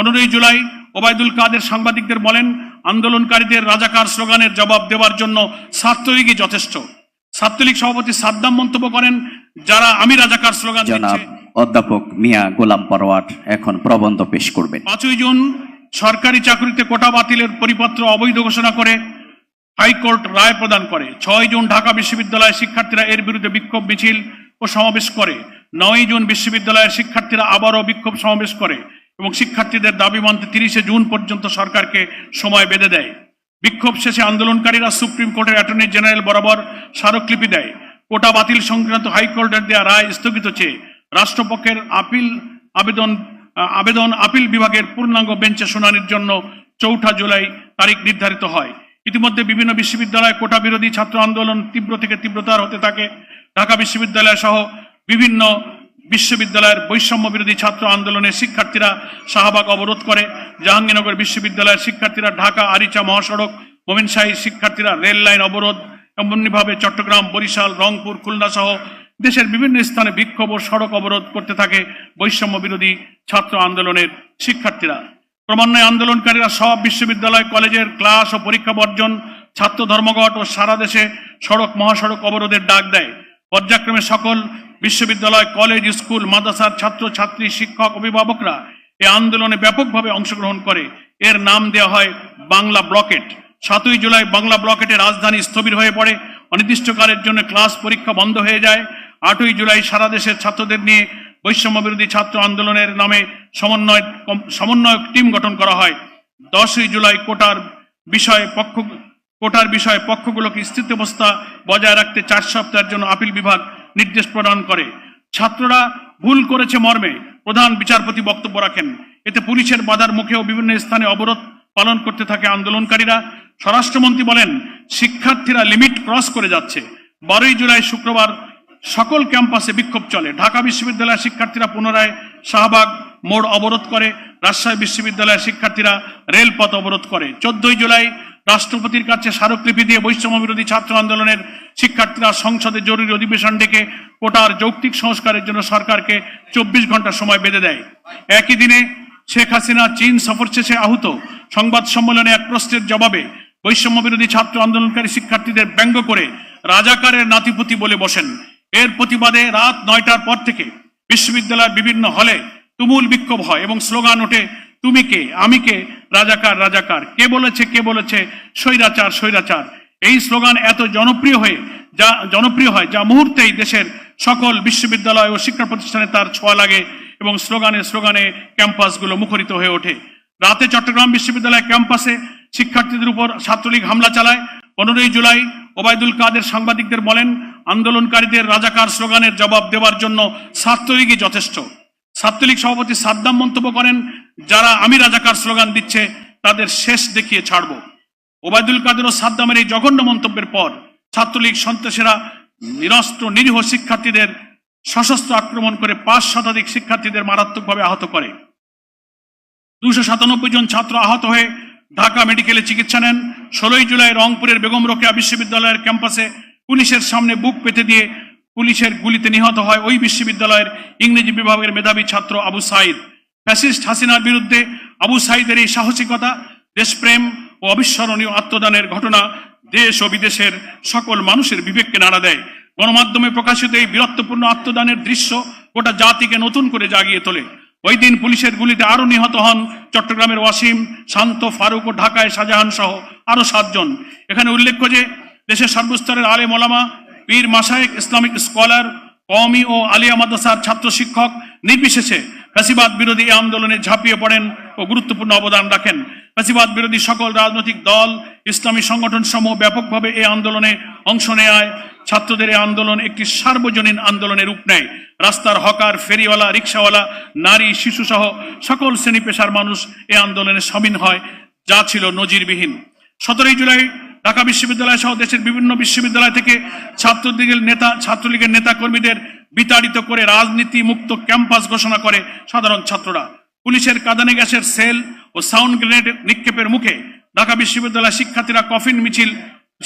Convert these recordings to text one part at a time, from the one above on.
পনেরোই জুলাই ওবায়দুল কাদের সাংবাদিকদের বলেন আন্দোলনকারীদের রাজাকার স্লোগানের জবাব দেওয়ার জন্য ছাত্রলীগই যথেষ্ট। ছাত্রলীগ সভাপতি সাদ্দাম মন্তব্য করেন যারা আমি রাজাকার স্লোগান দিচ্ছে অধ্যাপক মিয়া গোলাম পরোয়ার এখন প্রবন্ধ পেশ করবেন। পাঁচই জুন সরকারি চাকরিতে কোটা বাতিলের পরিপত্র অবৈধ ঘোষণা করে হাইকোর্ট রায় প্রদান করে। ছয় জুন ঢাকা বিশ্ববিদ্যালয়ের শিক্ষার্থীরা এর বিরুদ্ধে বিক্ষোভ মিছিল ও সমাবেশ করে। নয় জুন বিশ্ববিদ্যালয়ের শিক্ষার্থীরা আবারও বিক্ষোভ সমাবেশ করে। এবং শিক্ষার্থীদের দাবি মানতে তিরিশে জুন পর্যন্ত সরকারকে সময় বেঁধে দেয়। বিক্ষোভ শেষে আন্দোলনকারীরা সুপ্রিম কোর্টের অ্যাটর্নি জেনারেল বরাবর স্মারকলিপি দেয়। কোটা বাতিল সংক্রান্ত হাইকোর্টের দেওয়া রায় স্থগিত চেয়ে রাষ্ট্রপক্ষের আপিল, আবেদন আবেদন আপিল বিভাগের পূর্ণাঙ্গ বেঞ্চে শুনানির জন্য চৌঠা জুলাই তারিখ নির্ধারিত হয়। ইতিমধ্যে বিভিন্ন বিশ্ববিদ্যালয়ে কোটা বিরোধী ছাত্র আন্দোলন তীব্র থেকে তীব্রতর হতে থাকে। ঢাকা বিশ্ববিদ্যালয় সহ বিভিন্ন বিশ্ববিদ্যালয়ের বৈষম্য বিরোধী ছাত্র আন্দোলনের শিক্ষার্থীরা শাহবাগ অবরোধ করে। জাহাঙ্গীরনগর বিশ্ববিদ্যালয়ের শিক্ষার্থীরা ঢাকা, আরিচা মহাসড়ক মোমিনশাহী শিক্ষার্থীরা রেল লাইন অবরোধ এমনইভাবে চট্টগ্রাম, বরিশাল, রংপুর, খুলনা সহ দেশের বিভিন্ন স্থানে বিক্ষোভ ও সড়ক অবরোধ করতে থাকে বৈষম্য বিরোধী ছাত্র আন্দোলনের শিক্ষার্থীরা। ক্রমান্বয়ে আন্দোলনকারীরা সব বিশ্ববিদ্যালয়, কলেজের ক্লাস ও পরীক্ষা বর্জন, ছাত্র ধর্মঘট ও সারা দেশে সড়ক মহাসড়ক অবরোধের ডাক দেয়। পর্যায়ক্রমে সকল বিশ্ববিদ্যালয়, কলেজ, স্কুল, মাদ্রাসার ছাত্র ছাত্রী শিক্ষক, অভিভাবকরা এই আন্দোলনে ব্যাপকভাবে অংশগ্রহণ করে। এর নাম দেওয়া হয় বাংলা ব্লকেট। সাতই জুলাই বাংলা ব্লকেটে রাজধানী স্থবির হয়ে পড়ে। অনির্দিষ্টকালের জন্য ক্লাস পরীক্ষা বন্ধ হয়ে যায়। আটই জুলাই সারা দেশের ছাত্রদের নিয়ে বৈষম্য বিরোধী ছাত্র আন্দোলনের নামে সমন্বয় সমন্বয়ক টিম গঠন করা হয়। দশই জুলাই কোটার বিষয়ে পক্ষ কোটার বিষয়ে পক্ষগুলোকে স্থিতাবস্থা বজায় রাখতে চার সপ্তাহের জন্য আপিল বিভাগ নির্দেশ প্রদান করে। ছাত্ররা ভুল করেছে মর্মে প্রধান বিচারপতি বক্তব্য রাখেন। এতে পুলিশের বাধার মুখেও বিভিন্ন স্থানে অবরোধ পালন করতে থাকে আন্দোলনকারীরা। স্বরাষ্ট্রমন্ত্রী বলেন, শিক্ষার্থীরা লিমিট ক্রস করে যাচ্ছে। বারোই জুলাই শুক্রবার সকল ক্যাম্পাসে বিক্ষোভ চলে। ঢাকা বিশ্ববিদ্যালয়ের শিক্ষার্থীরা পুনরায় শাহবাগ মোড় অবরোধ করে। রাজশাহী বিশ্ববিদ্যালয়ের শিক্ষার্থীরা রেলপথ অবরোধ করে। চোদ্দই জুলাই রাষ্ট্রপতির কাছে স্মারকলিপি দিয়ে বৈষম্য বিরোধী ছাত্র আন্দোলনের শিক্ষার্থীরা সংসদে জরুরি অধিবেশন ডেকে কোটার যৌক্তিক সংস্কারের জন্য সরকারকে চব্বিশ ঘণ্টা সময় বেঁধে দেয়। একই দিনে শেখ হাসিনা চীন সফর শেষে আহত। সংবাদ সম্মেলনে এক প্রশ্নের জবাবে বৈষম্য বিরোধী ছাত্র আন্দোলনকারী শিক্ষার্থীদের ব্যঙ্গ করে রাজাকারের নাতিপুতি বলে বসেন। এর প্রতিবাদে রাত নয়টার পর থেকে বিশ্ববিদ্যালয়ের বিভিন্ন হলে তুমুল বিক্ষোভ হয় এবং স্লোগান ওঠে তুমি কে? আমি কে? রাজাকার রাজাকার। কে বলেছে কে বলেছে? স্বৈরাচার স্বৈরাচার। এই স্লোগান এত জনপ্রিয় হয়ে, যা জনপ্রিয় হয়, যা মুহূর্তেই দেশের সকল বিশ্ববিদ্যালয় ও শিক্ষা প্রতিষ্ঠানে তার ছোঁয়া লাগে এবং স্লোগানে স্লোগানে ক্যাম্পাসগুলো মুখরিত হয়ে ওঠে। রাতে চট্টগ্রাম বিশ্ববিদ্যালয় ক্যাম্পাসে শিক্ষার্থীদের উপর ছাত্রলীগ হামলা চালায়। পনেরোই জুলাই ওবায়দুল কাদের সাংবাদিকদের বলেন, আন্দোলনকারীদের রাজাকার স্লোগানের জবাব দেওয়ার জন্য ছাত্রলীগই যথেষ্ট। ছাত্রলীগ সভাপতি সাদ্দাম মন্তব্য করেন, যারা আমি রাজাকার স্লোগান দিচ্ছে, তাদের শেষ দেখিয়ে ছাড়ব। ওবায়দুল কাদের ও সাদ্দামের এই জঘন্য মন্তব্যের পর ছাত্রলীগ সন্ত্রাসীরা নিরস্ত্র, নিরীহ শিক্ষার্থীদের সশস্ত্র আক্রমণ করে পাঁচ শতাধিক শিক্ষার্থীদের মারাত্মকভাবে আহত করে। দুশো সাতানব্বই জন ছাত্র আহত হয়ে ঢাকা মেডিকেলে চিকিৎসা নেন। ষোলোই জুলাই রংপুরের বেগম রোকেয়া বিশ্ববিদ্যালয়ের ক্যাম্পাসে পুলিশের সামনে বুক পেতে দিয়ে পুলিশের গুলিতে নিহত হয় ওই বিশ্ববিদ্যালয়ের ইংরেজি বিভাগের মেধাবী ছাত্র আবু সাইদ। ফ্যাসিস্ট হাসিনার বিরুদ্ধে আবু সাইদের এই সাহসিকতা, দেশপ্রেম ও অবিস্মরণীয় আত্মদানের ঘটনা দেশ ও বিদেশের সকল মানুষের বিবেককে নাড়া দেয়। গণমাধ্যমে প্রকাশিত এই বীরত্বপূর্ণ আত্মদানের দৃশ্য গোটা জাতিকে নতুন করে জাগিয়ে তোলে। ওই দিন পুলিশের গুলিতে আরও নিহত হন চট্টগ্রামের ওয়াসিম, শান্ত, ফারুক ও ঢাকায় শাহজাহান সহ আরও সাতজন। এখানে উল্লেখ্য যে, দেশের সর্বস্তরের আলে ওলামা পীর মাসায়েক ইসলামিক স্কলার, কওমি ও আলিয়া মাদ্রাসার ছাত্র শিক্ষক, নির্বিশেষে ফ্যাসিবাদ বিরোধী এই আন্দোলনে ঝাঁপিয়ে পড়েন ও গুরুত্বপূর্ণ অবদান রাখেন। ফ্যাসিবাদ বিরোধী সকল রাজনৈতিক দল, ইসলামী সংগঠন সমূহ ব্যাপকভাবে এই আন্দোলনে অংশ নেয়। ছাত্রদের এই আন্দোলন একটি সার্বজনীন আন্দোলনের রূপ নেয়। রাস্তার হকার, ফেরিওয়ালা, রিক্সাওয়ালা, নারী শিশু সহ সকল শ্রেণি পেশার মানুষ এই আন্দোলনে সামিল হয়, যা ছিল নজিরবিহীন। সতেরোই জুলাই ঢাকা বিশ্ববিদ্যালয় সহ দেশের বিভিন্ন বিশ্ববিদ্যালয় থেকে ছাত্রলীগের নেতা ছাত্রলীগের নেতা কর্মীদের বিতাড়িত করে রাজনীতি মুক্ত ক্যাম্পাস ঘোষণা করে সাধারণ ছাত্ররা। পুলিশের কাঁদানে গ্যাসের সেল ও সাউন্ড গ্রেনেড নিক্ষেপের মুখে ঢাকা বিশ্ববিদ্যালয় শিক্ষার্থীরা কফিন মিছিল,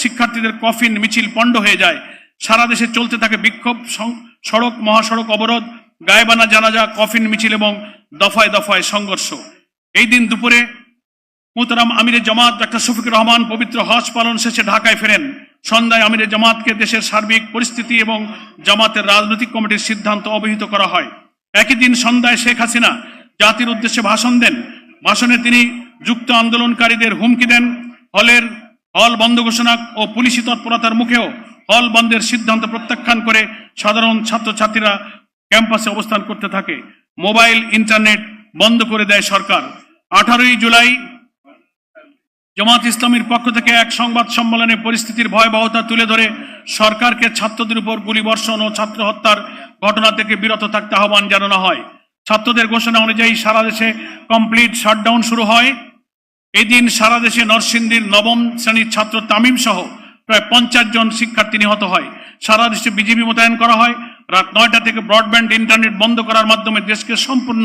শিক্ষার্থীদের কফিন মিছিল পণ্ড হয়ে যায়। সারা দেশে চলতে থাকে বিক্ষোভ সড়ক, মহাসড়ক অবরোধ, গায়েবানা জানাজা, কফিন মিছিল এবং দফায় দফায় সংঘর্ষ। এই দিন দুপুরে মোহতারাম আমিরে জামাত ডাক্তার শফিকুর রহমান পবিত্র হজ পালন শেষে ঢাকায় ফেরেন। সন্ধ্যায় আমিরে জামাতকে দেশের সার্বিক পরিস্থিতি এবং জামাতের রাজনৈতিক কমিটির সিদ্ধান্ত অবহিত করা হয়। একই দিন সন্ধ্যায় শেখ হাসিনা জাতির উদ্দেশ্যে ভাষণ দেন। ভাষণে তিনি যুক্ত আন্দোলনকারীদের হুমকি দেন। হলের হল বন্ধ ঘোষণা ও পুলিশি তৎপরতার মুখেও হল বন্ধের সিদ্ধান্ত প্রত্যাখ্যান করে সাধারণ ছাত্রছাত্রীরা ক্যাম্পাসে অবস্থান করতে থাকে। মোবাইল, ইন্টারনেট বন্ধ করে দেয় সরকার। আঠারোই জুলাই জামাত ইসলামীর পক্ষ থেকে এক সংবাদ সম্মেলনে পরিস্থিতির ভয়াবহতা তুলে ধরে সরকারকে ছাত্রদের উপর গুলিবর্ষণ ও ছাত্র হত্যার ঘটনা থেকে বিরত থাকতে আহ্বান জানানো হয়। ছাত্রদের ঘোষণা অনুযায়ী সারা দেশে কমপ্লিট শাটডাউন শুরু হয়। এদিন সারা দেশে নরসিংদীর নবম শ্রেণির ছাত্র তামিম সহ প্রায় পঞ্চাশ জন শিক্ষার্থী নিহত হয়। সারা দেশে বিজিবি মোতায়েন করা হয়। রাত নয়টা থেকে ব্রডব্যান্ড ইন্টারনেট বন্ধ করার মাধ্যমে দেশকে সম্পূর্ণ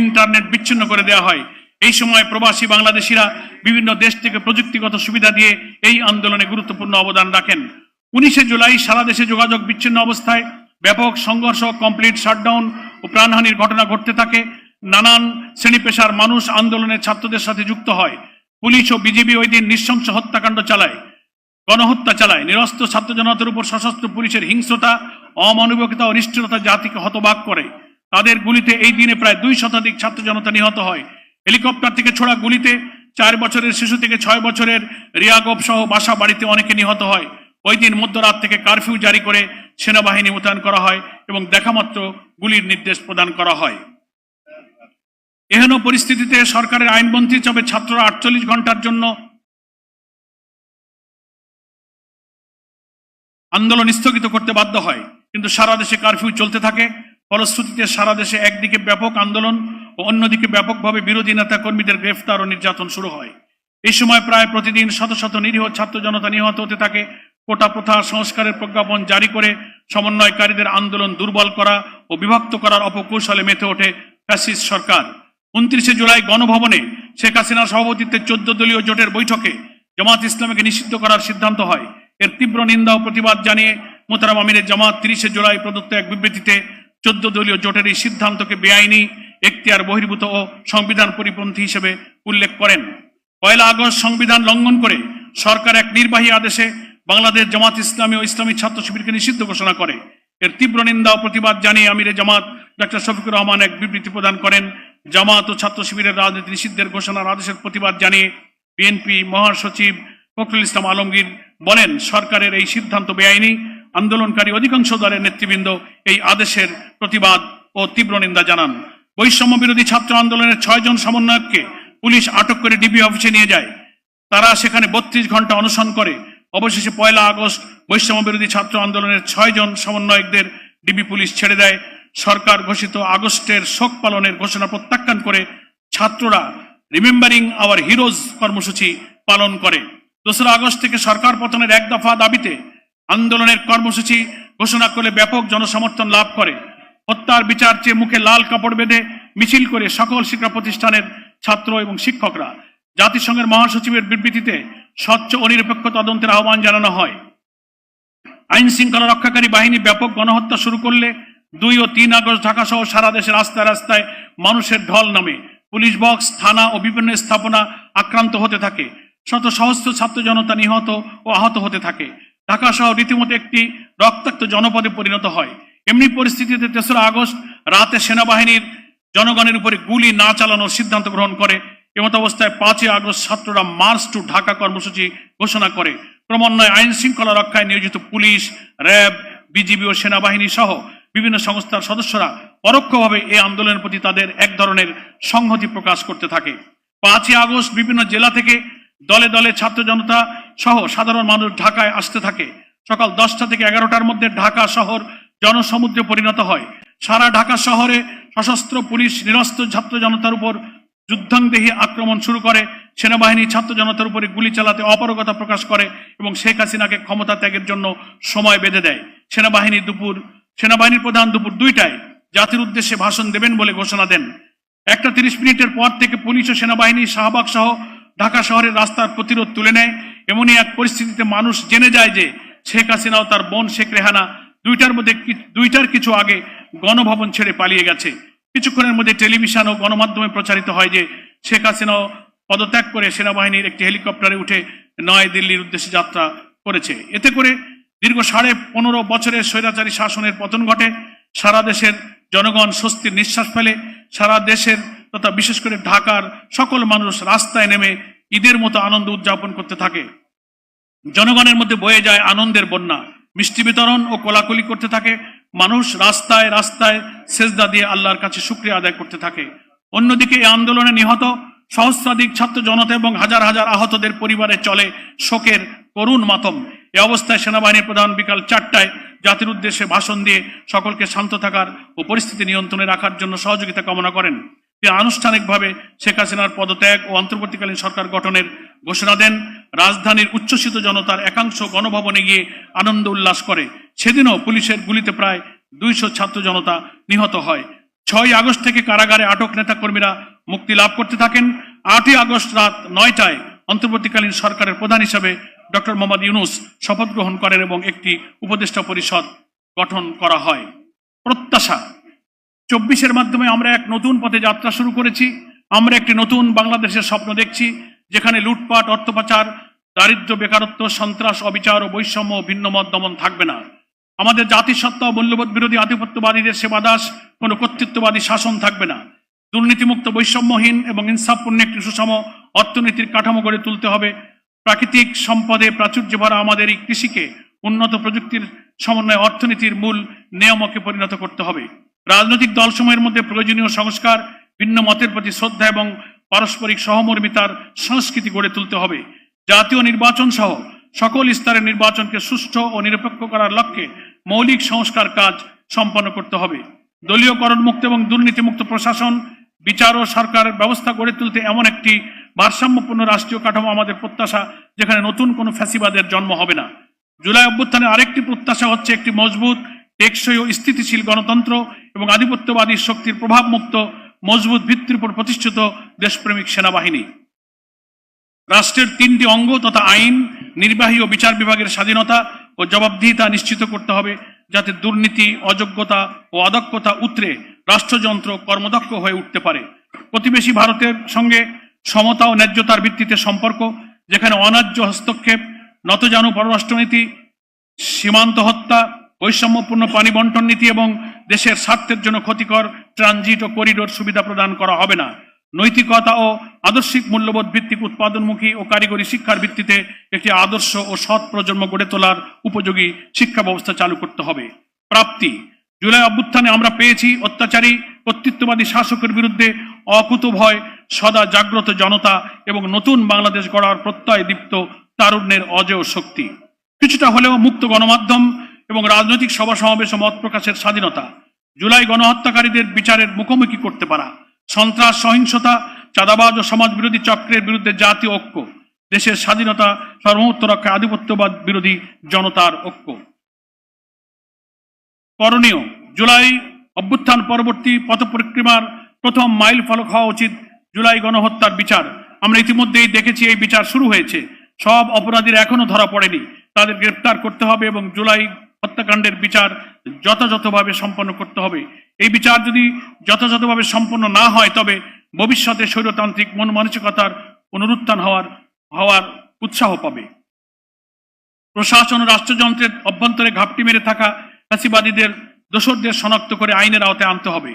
ইন্টারনেট বিচ্ছিন্ন করে দেওয়া হয়। এই সময় প্রবাসী বাংলাদেশিরা বিভিন্ন দেশ থেকে প্রযুক্তিগত সুবিধা দিয়ে এই আন্দোলনে গুরুত্বপূর্ণ অবদান রাখেন। উনিশে জুলাই সারা দেশে যোগাযোগ বিচ্ছিন্ন অবস্থায় ব্যাপক সংঘর্ষ, কমপ্লিট শাটডাউন ও প্রাণহানির ঘটনা ঘটতে থাকে। নানান শ্রেণি পেশার মানুষ আন্দোলনের ছাত্রদের সাথে যুক্ত হয়। পুলিশ ও বিজিবি ওই দিন নৃশংস হত্যাকাণ্ড চালায়, গণহত্যা চালায়। নিরস্ত্র ছাত্র জনতার উপর সশস্ত্র পুলিশের হিংস্রতা, অমানবিকতা ও নিষ্ঠুরতা জাতিকে হতবাক করে। তাদের গুলিতে এই দিনে প্রায় দুই শতাধিক ছাত্র জনতা নিহত হয়। হেলিকপ্টার থেকে ছোড়া গুলিতে চার বছরের শিশু থেকে ছয় বছরের রিয়াগব সহ বাসা বাড়িতে অনেকে নিহত হয়। ওই দিন মধ্যরাত থেকে কারফিউ জারি করে সেনাবাহিনী মোতায়েন করা হয় এবং দেখামাত্র গুলির নির্দেশ প্রদান করা হয়। এহেন পরিস্থিতিতে সরকারের আইনমন্ত্রী তবে ছাত্ররা আটচল্লিশ ঘণ্টার জন্য আন্দোলন স্থগিত করতে বাধ্য হয়। কিন্তু সারা দেশে কারফিউ চলতে থাকে। ফলশ্রুতিতে সারা দেশে একদিকে ব্যাপক আন্দোলন অন্যদিকে ব্যাপকভাবে বিরোধী নেতা কর্মীদের গ্রেফতার ও নির্যাতন শুরু হয়। এই সময় প্রায় প্রতিদিন শত শত নিরীহ ছাত্র জনতা নিহত হতে থাকে। কোটা প্রথা সংস্কারের প্রজ্ঞাপন জারি করে সমন্বয়কারীদের আন্দোলন দুর্বল করা ও বিভক্ত করার অপকৌশলে মেতে ওঠে ফ্যাসিস্ট সরকার। উনত্রিশে জুলাই গণভবনে শেখ হাসিনার সভাপতিত্বে চোদ্দ দলীয় জোটের বৈঠকে জামাত ইসলামকে নিষিদ্ধ করার সিদ্ধান্ত হয়। এর তীব্র নিন্দা ও প্রতিবাদ জানিয়ে মোতারাম আমিরের জামাত তিরিশে জুলাই প্রদত্ত এক বিবৃতিতে চোদ্দ দলীয় জোটের এই সিদ্ধান্তকে বেআইনি এখতিয়ার বহির্ভূত ও সংবিধান পরিপন্থী হিসেবে উল্লেখ করেন। পয়লা আগস্ট সংবিধান লঙ্ঘন করে সরকার এক নির্বাহী আদেশে বাংলাদেশ জামাত ইসলামী ও ইসলামী ছাত্র শিবিরকে নিষিদ্ধ ঘোষণা করে। এর তীব্র নিন্দা ও প্রতিবাদ জানিয়ে আমিরে জামাত ডক্টর শফিকুর রহমান এক বিবৃতি প্রদান করেন। জামাত ও ছাত্র শিবিরের রাজনীতি নিষিদ্ধের ঘোষণার আদেশের প্রতিবাদ জানিয়ে বিএনপি মহাসচিব ফখরুল ইসলাম আলমগীর বলেন, সরকারের এই সিদ্ধান্ত বেআইনি। আন্দোলনকারী অধিকাংশ দলের নেতৃবৃন্দ এই আদেশের প্রতিবাদ ও তীব্র নিন্দা জানান। বৈষম্য বিরোধী ছাত্র আন্দোলনের ছয় জন সমন্বয়ককে পুলিশ আটক করে ডিবি অফিসে নিয়ে যায়। তারা সেখানে বত্রিশ ঘণ্টা অনশন করে। অবশেষে পয়লা আগস্ট বৈষম্য বিরোধী ছাত্র আন্দোলনের ছয় জন সমন্বয়কদের ডিবি পুলিশ ছেড়ে দেয়। সরকার ঘোষিত আগস্টের শোক পালনের ঘোষণা প্রত্যাখ্যান করে ছাত্ররা রিমেম্বারিং আওয়ার হিরোজ কর্মসূচি পালন করে। দোসরা আগস্ট থেকে সরকার পতনের এক দফা দাবিতে আন্দোলনের কর্মসূচি ঘোষণা করে ব্যাপক জনসমর্থন লাভ করে। হত্যার বিচার চেয়ে মুখে লাল কাপড় বেঁধে মিছিল করে সকল শিক্ষা প্রতিষ্ঠানের ছাত্র এবং শিক্ষকরা জাতিসংঘের মহাসচিবের বিবৃতিতে স্বচ্ছ ও নিরপেক্ষ তদন্তের আহ্বান জানানো হয়। আইন শৃঙ্খলা রক্ষাকারী বাহিনী ব্যাপক গণহত্যা শুরু করলে দুই ও তিন আগস্ট ঢাকা সহ সারা দেশের রাস্তায় রাস্তায় মানুষের ঢল নামে। পুলিশ বক্স, থানা ও বিভিন্ন স্থাপনা আক্রান্ত হতে থাকে। শত সহস্র ছাত্র জনতা নিহত ও আহত হতে থাকে। ঢাকা শহর রীতিমতো একটি রক্তাক্ত জনপদে পরিণত হয়। এমনি পরিস্থিতিতে তেসরা আগস্ট রাতে সেনাবাহিনীর জনগণের উপরে গুলি না চালানোর সিদ্ধান্ত গ্রহণ করে, এমত অবস্থায় পাঁচই আগস্ট ছাত্ররা মার্চ টু ঢাকা কর্মসূচি ঘোষণা করে। ক্রমান্বয়ে আইন শৃঙ্খলা রক্ষায় নিয়োজিত পুলিশ, র্যাব, বিজিবি ও সেনাবাহিনী সহ বিভিন্ন সংস্থার সদস্যরা পরোক্ষভাবে এই আন্দোলনের প্রতি তাদের এক ধরনের সংহতি প্রকাশ করতে থাকে। পাঁচই আগস্ট বিভিন্ন জেলা থেকে দলে দলে ছাত্র জনতা সহ সাধারণ মানুষ ঢাকায় আসতে থাকে। সকাল দশটা থেকে এগারোটার মধ্যে ঢাকা শহর জনসমুদ্রে পরিণত হয়। সারা ঢাকা শহরে সশস্ত্র পুলিশ নিরস্ত্র ছাত্র জনতার উপর যুদ্ধাংদেহী আক্রমণ শুরু করে। সেনাবাহিনী ছাত্র জনতার উপরে গুলি চালাতে অপারগতা প্রকাশ করে এবং শেখ হাসিনাকে ক্ষমতা ত্যাগের জন্য সময় বেঁধে দেয়। সেনাবাহিনী দুপুর, সেনাবাহিনীর প্রধান দুপুর দুইটায় জাতির উদ্দেশ্যে ভাষণ দেবেন বলে ঘোষণা দেন। একটা তিরিশ মিনিটের পর থেকে পুলিশ ও সেনাবাহিনী শাহবাগ সহ ঢাকা শহরের রাস্তার প্রতিরোধ তুলে নেয়। এমনই এক পরিস্থিতিতে মানুষ জেনে যায় যে শেখ হাসিনা ও তার বোন শেখ রেহানা দুইটার মধ্যে দুইটার কিছু আগে গণভবন ছেড়ে পালিয়ে গেছে। কিছুক্ষণের মধ্যে টেলিভিশন ও গণমাধ্যমে প্রচারিত হয় যে শেখ হাসিনাও পদত্যাগ করে সেনাবাহিনীর একটি হেলিকপ্টারে উঠে নয় দিল্লির উদ্দেশ্যে যাত্রা করেছে। এতে করে দীর্ঘ সাড়ে পনেরো বছরের স্বৈরাচারী শাসনের পতন ঘটে। সারা দেশের জনগণ স্বস্তির নিঃশ্বাস ফেলে। সারা দেশের তথা বিশেষ করে ঢাকার সকল মানুষ রাস্তায় নেমে ঈদের মতো আনন্দ উদযাপন করতে থাকে। জনগণের মধ্যে বয়ে যায় আনন্দের বন্যা। মিষ্টি বিতরণ ও কোলাকুলি করতে থাকে। মানুষ রাস্তায় রাস্তায় সেজদা দিয়ে আল্লাহর কাছে শুক্রিয়া আদায় করতে থাকে। অন্যদিকে এই আন্দোলনে নিহত সহস্রাধিক ছাত্র জনতা এবং হাজার হাজার আহতদের পরিবারে চলে শোকের করুণ মাতম। এ অবস্থায় সেনাবাহিনীর প্রধান বিকাল চারটায় জাতির উদ্দেশ্যে ভাষণ দিয়ে সকলকে শান্ত থাকার ও পরিস্থিতি নিয়ন্ত্রণে রাখার জন্য সহযোগিতা কামনা করেন। তিনি আনুষ্ঠানিকভাবে শেখ হাসিনার পদত্যাগ ও অন্তর্বর্তীকালীন সরকার গঠনের ঘোষণা দেন, রাজধানীর উচ্ছ্বসিত জনতার একাংশ গণভবনে গিয়ে আনন্দ উল্লাস করে। সেদিনও পুলিশের গুলিতে প্রায় দুইশো ছাত্র জনতা নিহত হয়। ছয় আগস্ট থেকে কারাগারে আটক নেতাকর্মীরা মুক্তি লাভ করতে থাকেন। আটই আগস্ট রাত নয়টায় অন্তর্বর্তীকালীন সরকারের প্রধান হিসেবে ডক্টর মোহাম্মদ ইউনুস শপথ গ্রহণ করেন এবং একটি উপদেষ্টা পরিষদ গঠন করা হয়। প্রত্যাশা, চব্বিশের মাধ্যমে আমরা এক নতুন পথে যাত্রা শুরু করেছি। আমরা একটি নতুন বাংলাদেশের স্বপ্ন দেখছি। যেখানে লুটপাট অর্থ পাচার দারিদ্র্য বেকারত্ব, সন্ত্রাস, অবিচার ও বৈষম্য ভিন্নমত দমন থাকবে না। আমাদের জাতিসত্তা ও মূল্যবোধ বিরোধী আধিপত্যবাদীদের সেবাদাস, কোনো কর্তৃত্ববাদী শাসন থাকবে না। দুর্নীতিমুক্ত, বৈষম্যহীন এবং ইনসাফপূর্ণ একটি সুষম অর্থনীতির কাঠামো গড়ে তুলতে হবে। প্রাকৃতিক সম্পদে প্রাচুর্য ভরা আমাদের এই কৃষিকে উন্নত প্রযুক্তির সমন্বয়ে অর্থনীতির মূল নিয়ামকে পরিণত করতে হবে। রাজনৈতিক দলসমূহের মধ্যে প্রয়োজনীয় সংস্কার, ভিন্ন মতের প্রতি শ্রদ্ধা এবং পারস্পরিক সহমর্মিতার সংস্কৃতি গড়ে তুলতে হবে। জাতীয় নির্বাচন সহ সকল স্তরের নির্বাচনকে সুষ্ঠু ও নিরপেক্ষ করার লক্ষ্যে মৌলিক সংস্কার কাজ সম্পন্ন করতে হবে। দলীয়করণ মুক্ত এবং দুর্নীতিমুক্ত প্রশাসন, বিচার ও সরকার ব্যবস্থা গড়ে তুলতে এমন একটি ভারসাম্যপূর্ণ রাষ্ট্রীয় কাঠামো আমাদের প্রত্যাশা, যেখানে নতুন কোনো ফ্যাসিবাদের জন্ম হবে না। জুলাই অভ্যুত্থানে আরেকটি প্রত্যাশা হচ্ছে একটি মজবুত, টেকসই ও স্থিতিশীল গণতন্ত্র এবং আধিপত্যবাদী শক্তির প্রভাবমুক্ত মজবুত ভিত্তির উপর প্রতিষ্ঠিত দেশপ্রেমিক সেনাবাহিনী। রাষ্ট্রের তিনটি অঙ্গ তথা আইন, নির্বাহী ও বিচার বিভাগের স্বাধীনতা ও জবাবদিহিতা নিশ্চিত করতে হবে যাতে দুর্নীতি, অযোগ্যতা ও অদক্ষতা উতরে রাষ্ট্রযন্ত্র কর্মদক্ষ হয়ে উঠতে পারে। প্রতিবেশী ভারতের সঙ্গে সমতা ও ন্যায্যতার ভিত্তিতে সম্পর্ক, যেখানে অন্যায্য হস্তক্ষেপ, নতজানু পররাষ্ট্রনীতি, সীমান্ত হত্যা বৈষম্যপূর্ণ পানি বন্টন নীতি এবং দেশের স্বার্থের জন্য ক্ষতিকর ট্রানজিট ও করিডোর সুবিধা প্রদান করা হবে না। নৈতিকতা ও আদর্শিক মূল্যবোধ ভিত্তিক উৎপাদনমুখী ও কারিগরি শিক্ষার ভিত্তিতে একটি আদর্শ ও সৎ প্রজন্ম গড়ে তোলার উপযোগী শিক্ষা ব্যবস্থা চালু করতে হবে। প্রাপ্তি। জুলাই অভ্যুত্থানে আমরা পেয়েছি অত্যাচারী, কর্তৃত্ববাদী শাসকের বিরুদ্ধে অকুত ভয়, সদা জাগ্রত জনতা এবং নতুন বাংলাদেশ গড়ার প্রত্যয় দীপ্ত তারুণ্যের অজেয় শক্তি। কিছুটা হলেও মুক্ত গণমাধ্যম এবং রাজনৈতিক সভা সমাবেশ ও মত প্রকাশের স্বাধীনতা, জুলাই গণহত্যাকারীদের বিচারের মুখোমুখি করতে পারা, সন্ত্রাস, সহিংসতা, চাঁদাবাজ ও সমাজ বিরোধী চক্রের বিরুদ্ধে জাতীয় ঐক্য, দেশের স্বাধীনতা সর্বমত্ত রক্ষা আধিপত্যবাদ বিরোধী জনতার ঐক্য। করণীয়, জুলাই অভ্যুত্থান পরবর্তী পথ পরিক্রমার প্রথম মাইল ফলক হওয়া উচিত জুলাই গণহত্যার বিচার। আমরা ইতিমধ্যেই দেখেছি এই বিচার শুরু হয়েছে। সব অপরাধীরা এখনও ধরা পড়েনি। তাদের গ্রেপ্তার করতে হবে এবং জুলাই হত্যাকাণ্ডের বিচার যথাযথভাবে সম্পন্ন করতে হবে। এই বিচার যদি যথাযথভাবে সম্পন্ন না হয়, তবে ভবিষ্যতে স্বৈরতান্ত্রিক মন মানসিকতার পুনরুত্থান হওয়ার হওয়ার উৎসাহ পাবে। প্রশাসন রাষ্ট্রযন্ত্রের অভ্যন্তরে ঘাপটি মেরে থাকা ফ্যাসিবাদীদের, দোষরদের শনাক্ত করে আইনের আওতায় আনতে হবে।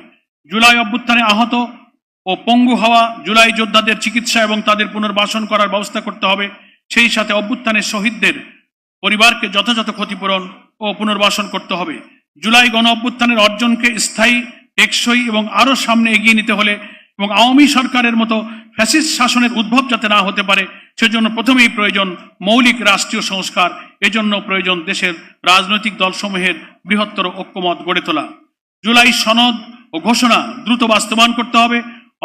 জুলাই অভ্যুত্থানে আহত ও পঙ্গু হওয়া জুলাই যোদ্ধাদের চিকিৎসা এবং তাদের পুনর্বাসন করার ব্যবস্থা করতে হবে। সেই সাথে অভ্যুত্থানের শহীদদের পরিবারকে যথাযথ ক্ষতিপূরণ ও পুনর্বাসন করতে হবে। জুলাই গণ অভ্যুত্থানের অর্জনকে স্থায়ী, টেকসই এবং আরও সামনে এগিয়ে নিতে হলে এবং আওয়ামী সরকারের মতো ফ্যাসিস্ট শাসনের উদ্ভব যাতে না হতে পারে, সেজন্য প্রথমেই প্রয়োজন মৌলিক রাষ্ট্রীয় সংস্কার, এজন্য প্রয়োজন দেশের রাজনৈতিক দলসমূহের বৃহত্তর ঐক্যমত গড়ে তোলা। জুলাই সনদ ও ঘোষণা দ্রুত বাস্তবায়ন করতে হবে,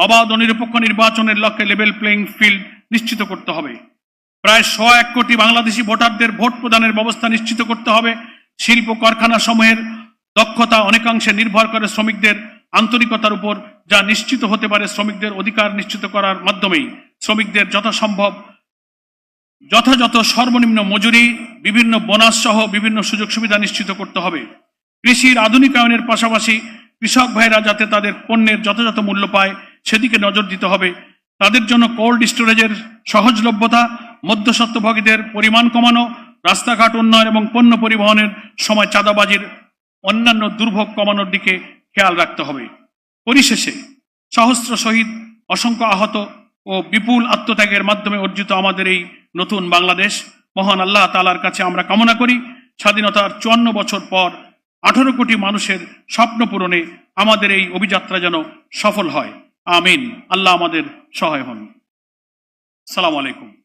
অবাধ ও নিরপেক্ষ নির্বাচনের লক্ষ্যে লেভেল প্লেইং ফিল্ড নিশ্চিত করতে হবে। প্রায় শ এক কোটি বাংলাদেশি ভোটারদের ভোট প্রদানের ব্যবস্থা নিশ্চিত করতে হবে শিল্প কারখানা সমূহের দক্ষতা অনেকাংশে নির্ভর করে শ্রমিকদের আন্তরিকতার উপর, যা নিশ্চিত হতে পারে শ্রমিকদের অধিকার নিশ্চিত করার মাধ্যমেই। শ্রমিকদের যথাসম্ভব, যথাযথ সর্বনিম্ন মজুরি, বিভিন্ন বোনাস সহ বিভিন্ন সুযোগ সুবিধা নিশ্চিত করতে হবে। কৃষির আধুনিকায়নের পাশাপাশি কৃষক ভাইরা যাতে তাদের পণ্যের যথাযথ মূল্য পায়, সেদিকে নজর দিতে হবে। তাদের জন্য কোল্ড স্টোরেজের সহজলভ্যতা, মধ্যস্বত্বভোগীদের পরিমাণ কমানো রাস্তাঘাট উন্নয়ন এবং পণ্য পরিবহনের সময় চাঁদাবাজির অন্যান্য দুর্ভোগ কমানোর দিকে খেয়াল রাখতে হবে। পরিশেষে, সহস্র শহীদ, অসংখ্য আহত ও বিপুল আত্মত্যাগের মাধ্যমে অর্জিত আমাদের এই নতুন বাংলাদেশ, মহান আল্লাহ তালার কাছে আমরা কামনা করি, স্বাধীনতার চুয়ান্ন বছর পর আঠারো কোটি মানুষের স্বপ্ন পূরণে আমাদের এই অভিযাত্রা যেন সফল হয়। আমিন। আল্লাহ আমাদের সহায় হন। সালাম আলাইকুম।